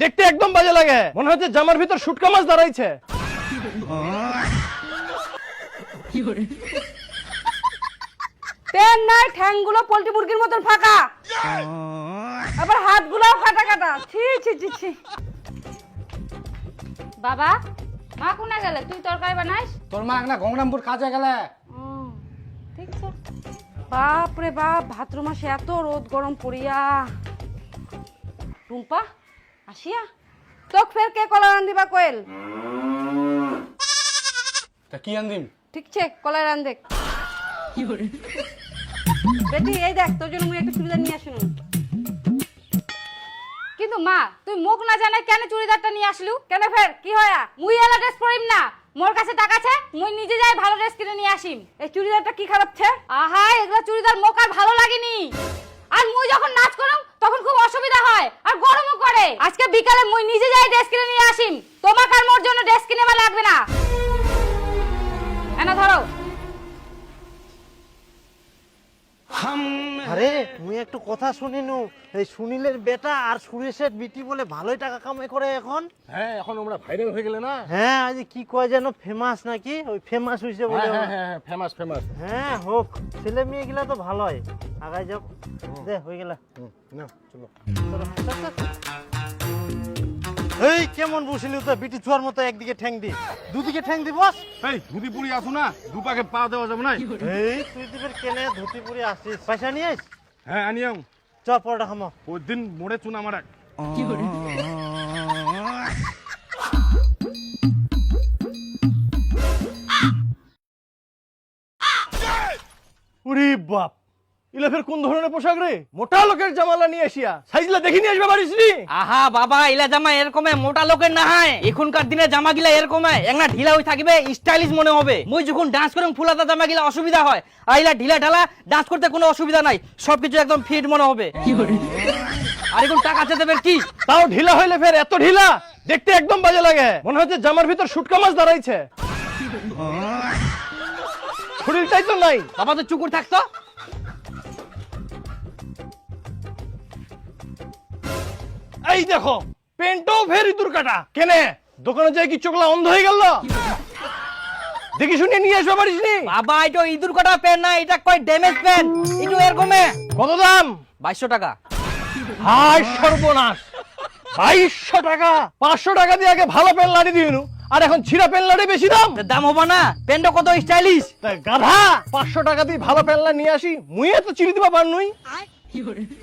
দেখতে একদম বাজে লাগে। মনে হচ্ছে জামার ভিতর শুটকা মাছ দাঁড়াইছে। পেন নাই ঠ্যাংগুলো পোল্ট্রি মুরগির মতন ফাঁকা। আবার হাতগুলোও কাটা কাটা। ছি ছি ছি ছি। বাবা মা কোনে গেলে? তুই তরকারি বানাইস? তোর মা না গঙ্গরামপুর কাজে গেলে। ঠিক আছে বাপ রে বাপ ভাদ্র মাসে এত রোদ গরম পড়িয়া। টুম্পা আসিয়া তোক ফের কে কলা রান্ধিবা কোয়েল? তা কি আনদিম? ঠিক আছে কলা রান্ধে বেটি এই দেখ তোর জন্য মুই একটা চুড়িদার নিয়ে আসুন। কিন্তু মা তুই মুখ না জানাই কেন চুড়িদারটা নিয়ে আসলু? কেন ফের? কি হয়া? মুই এলা ড্রেস পরিম না। মোর কাছে টাকা আছে মুই নিজে যাই ভালো ড্রেস কিনে নিয়ে আসিম। এই চুড়িদারটা কি খারাপ ছে? আহা এগুলো কথা শুনিনু এই সুনীলের বেটা আর সুরেশের বিটি বলে ভালোই টাকা কামাই করে এখন। হ্যাঁ এখন আমরা ভাইরাল হয়ে গেলে না? হ্যাঁ আজ কি কয় যেন ফেমাস নাকি? ওই ফেমাস হইছে বলে হ্যাঁ হ্যাঁ হ্যাঁ ফেমাস ফেমাস হ্যাঁ হোক ছেলে মেয়ে গুলা তো ভালোই আগাই যাও। দে হয়ে গেল। না চলো। এই কেমন বসিলি তো বিটি চুয়ার মতো একদিকে ঠ্যাং দি দুদিকে ঠ্যাং দি বস। এই ধুতি পুরি আসো না? দুপাকে পা দেওয়া যাবে না এই তুই দিবের কেনে ধুতি পুরি আসিস। পয়সা নিয়ে হ্যাঁ আনিয়াও চ পরোটা খামো ওই দিন মোড়ে চুন আমার উরি বাপ। ইলা ফের কোন ধরনের পোশাক রে? মোটা লোকের জামালা নিয়ে আসিয়া। সাইজলা দেখি নিয়ে আসবে পারিস আহা বাবা ইলা জামা এরকমে মোটা লোকের না হয়। এখনকার দিনে জামা গিলা এরকম একটা ঢিলা হয়ে থাকবে স্টাইলিশ মনে হবে। মুই যখন ডান্স করম ফুলাতা জামা গিলা অসুবিধা হয়। আর ইলা ঢিলা ঢালা ডান্স করতে কোনো অসুবিধা নাই। সবকিছু একদম ফিট মনে হবে। আর এখন টাকা দেবে কি? তাও ঢিলা হইলে ফের এত ঢিলা? দেখতে একদম বাজে লাগে। মনে হচ্ছে জামার ভিতর শুটকা মাছ দাঁড়াইছে। শরীরটাই তো নাই। বাবা তো চুকুর থাকতো? এই দেখো পেন্টও ফের ইঁদুর কাটা কেনে? দোকানে যাই কি চোখলা অন্ধ হয়ে গেল? দেখি শুনে নিয়ে আসবে পারিস নি? বাবা এটা ইঁদুর কাটা প্যান্ট না এটা কয় ড্যামেজ প্যান্ট একটু এরকমে কত দাম? বাইশশো টাকা। হায় সর্বনাশ। বাইশশো টাকা। পাঁচশো টাকা দিয়ে আগে ভালো পেন লাড়ি দিও আর এখন ছিঁড়া পেন লাড়ি বেশি দাম? দাম হবা না। প্যান্টটা কত স্টাইলিশ গাধা। পাঁচশো টাকা দিয়ে ভালো পেন লাড়ি নিয়ে আসি। মুইয়ে তো চিনি দিবা পার নুই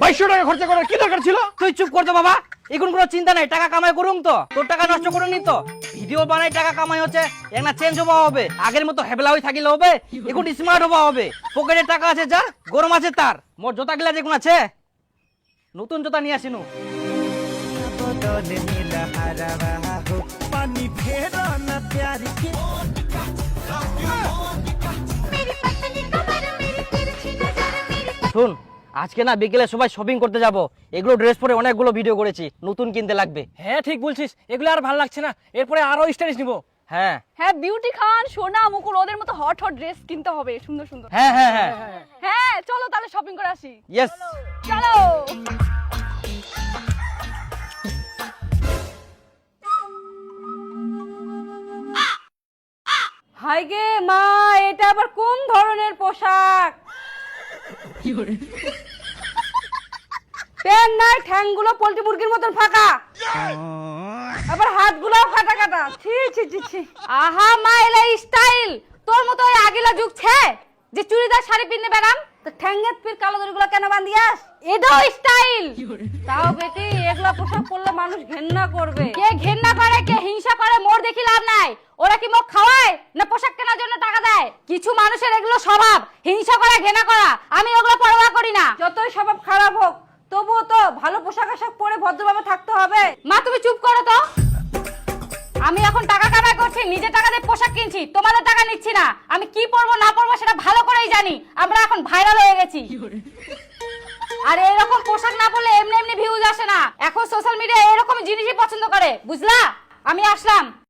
বাইশশো টাকা খরচা করার কি দরকার ছিল? তুই চুপ করতো বাবা। এখন কোনো চিন্তা নাই টাকা কামাই করুম তো। তোর টাকা নষ্ট করুন নি তো। ভিডিও বানাই টাকা কামাই হচ্ছে একটা চেঞ্জ হওয়া হবে। আগের মতো হেবলা হয়ে থাকিলে হবে এখন স্মার্ট হওয়া হবে। পকেটে টাকা আছে যার গরম আছে তার। মোর জোতা গিলা যেগুলো আছে। নতুন জোতা নিয়ে আসিনু। শুন আজকে না বিকেলে সবাই শপিং করতে যাব। এগুলো ড্রেস পরে অনেকগুলো ভিডিও করেছি নতুন কিনতে লাগবে। হ্যাঁ ঠিক বলছিস। এগুলো আর ভালো লাগছে না। এরপরে আরও স্টাইলিশ নিবো। হ্যাঁ। হ্যাঁ বিউটি খান সোনা মুকুল ওদের মতো হট হট ড্রেস কিনতে হবে। সুন্দর সুন্দর। হ্যাঁ হ্যাঁ হ্যাঁ। হ্যাঁ চলো তাহলে শপিং করে আসি। ইয়েস চলো। হাই গে মা এটা আবার কোন ধরনের পোশাক? পেন নাই ঠ্যাংগুলো পোল্ট্রি মুরগির মতন ফাঁকা। আবার হাতগুলোও কাটা কাটা ছি ছি ছি ছি। আহা মা এলা স্টাইল তোর মতো ওই আগিলা যুগ ছে যে চুড়িদার শাড়ি পিনতে বেড়াম তো ঠ্যাঙ্গের পির কালো দড়িগুলো কেন বান্ধিয়াস? এটাও স্টাইল তাও বেটি এগুলা পোশাক পরলে মানুষ ঘেন্না করবে। কে ঘেন্না করে কে হিংসা করে মোর দেখি লাভ নাই। ওরা কি মোক খাওয়ায় না পোশাক কেনার জন্য টাকা দেয়? কিছু মানুষের এগুলো স্বভাব হিংসা করা ঘেনা করা আমি ওগুলো পরোয়া করি না। যতই স্বভাব খারাপ হোক তবুও তো ভালো পোশাক আশাক পরে ভদ্রভাবে থাকতে হবে। মা তুমি চুপ করো তো। আমি এখন টাকা কামাই করছি নিজে টাকা দিয়ে পোশাক কিনছি তোমাদের টাকা নিচ্ছি না। আমি কি পরবো না পরবো সেটা ভালো করেই জানি। আমরা এখন ভাইরাল হয়ে গেছি। আর এরকম পোশাক না পরলে এমনি এমনি ভিউজ আসে না। এখন সোশ্যাল মিডিয়া এরকম জিনিসই পছন্দ করে বুঝলা? আমি আসলাম।